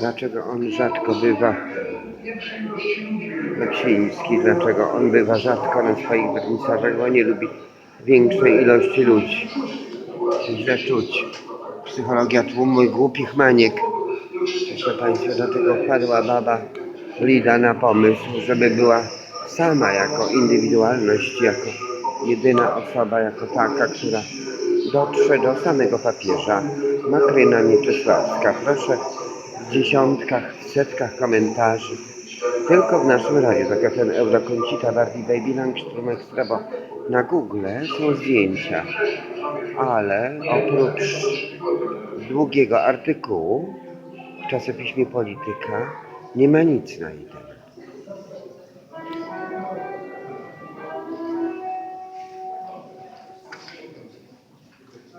Dlaczego on rzadko bywa Leksiński, dlaczego on bywa rzadko na swoich wernisażach, bo nie lubi większej ilości ludzi. Źle czuć. Psychologia tłumu i głupich maniek. Proszę Państwa, do tego wpadła baba Lida na pomysł, żeby była sama jako indywidualność, jako jedyna osoba, jako taka, która dotrze do samego papieża. Makryna Mieczysławska. Proszę w dziesiątkach, w setkach komentarzy. Tylko w naszym radiu, jak ten Eurokoncita Barbie Baby Langstrom Extra, bo na Google są zdjęcia, ale oprócz długiego artykułu w czasopiśmie Polityka nie ma nic na jej temat.